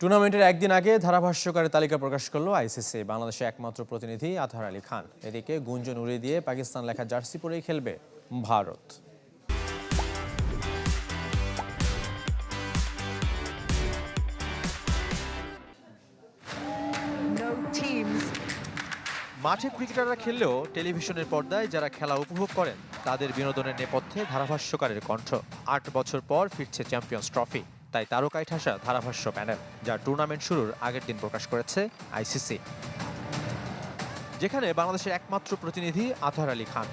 টুর্নামেন্টের একদিন আগে ধারাভাষ্যকারের তালিকা প্রকাশ করল আইসিসি। বাংলাদেশের একমাত্র প্রতিনিধি আতহার আলী খান। এদিকে গুঞ্জন উড়িয়ে দিয়ে পাকিস্তান লেখা জার্সি পরেই খেলবে ভারত। মাঠে ক্রিকেটাররা খেললেও টেলিভিশনের পর্দায় যারা খেলা উপভোগ করেন তাদের বিনোদনের নেপথ্যে ধারাভাষ্যকারের কণ্ঠ। আট বছর পর ফিরছে চ্যাম্পিয়ন্স ট্রফি। তাই তারকায় ঠাসা ধারাভাষ্য প্যানেল, যা টুর্নামেন্ট শুরুর আগের দিন প্রকাশ করেছে আইসিসি যেখানে বাংলাদেশের একমাত্র প্রতিনিধি আতহার আলী খান।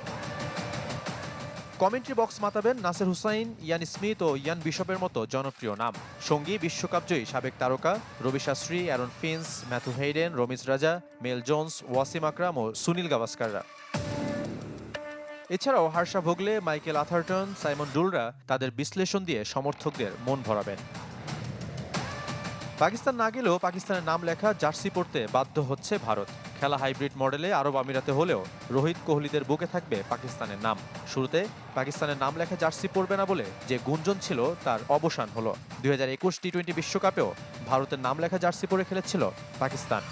কমেন্ট্রি বক্স মাতাবেন নাসির হুসাইন, ইয়ান স্মিথ ও ইয়ান বিশপের মতো জনপ্রিয় নাম। সঙ্গী বিশ্বকাপজয়ী সাবেক তারকা Ravi Shastri, Aaron Finch, Matthew Hayden, Ramiz Raja, Mel Jones, Wasim Akram ও সুনীল গাভাস্কাররা। এছাড়াও Harsha Bhogle, Michael Atherton, Simon ডুলরা তাদের বিশ্লেষণ দিয়ে সমর্থকদের মন ভরাবেন। পাকিস্তান না গেলেও পাকিস্তানের নাম লেখা জার্সি পরতে বাধ্য হচ্ছে ভারত। খেলা হাইব্রিড মডেলে আরব আমিরাতে হলেও রোহিত কোহলিদের বুকে থাকবে পাকিস্তানের নাম। শুরুতে পাকিস্তানের নাম লেখা জার্সি পরবে না বলে যে গুঞ্জন ছিল, তার অবসান হলো। দুই হাজার একুশ টি টোয়েন্টি বিশ্বকাপেও ভারতের নাম লেখা জার্সি পরে খেলেছিল পাকিস্তান।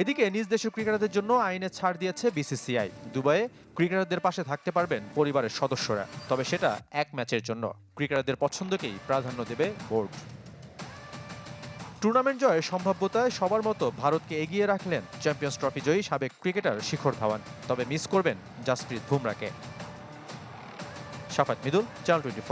এদিকে নিজ দেশের ক্রিকেটারদের জন্য আইনে ছাড় দিয়েছে বিসিসিআই। দুবাইয়ে ক্রিকেটারদের পাশে থাকতে পারবেন পরিবারের সদস্যরা, তবে সেটা এক ম্যাচের জন্য। ক্রিকেটারদের পছন্দকেই প্রাধান্য দেবে বোর্ড। টুর্নামেন্ট জয়ের সম্ভাব্যতায় সবার মতো ভারতকে এগিয়ে রাখলেন চ্যাম্পিয়ন্স ট্রফি জয়ী সাবেক ক্রিকেটার শিখর ধাওয়ান, তবে মিস করবেন জাসপ্রীত বুমরাকে সাফাত মিদুল, চ্যানেল টোয়েন্টি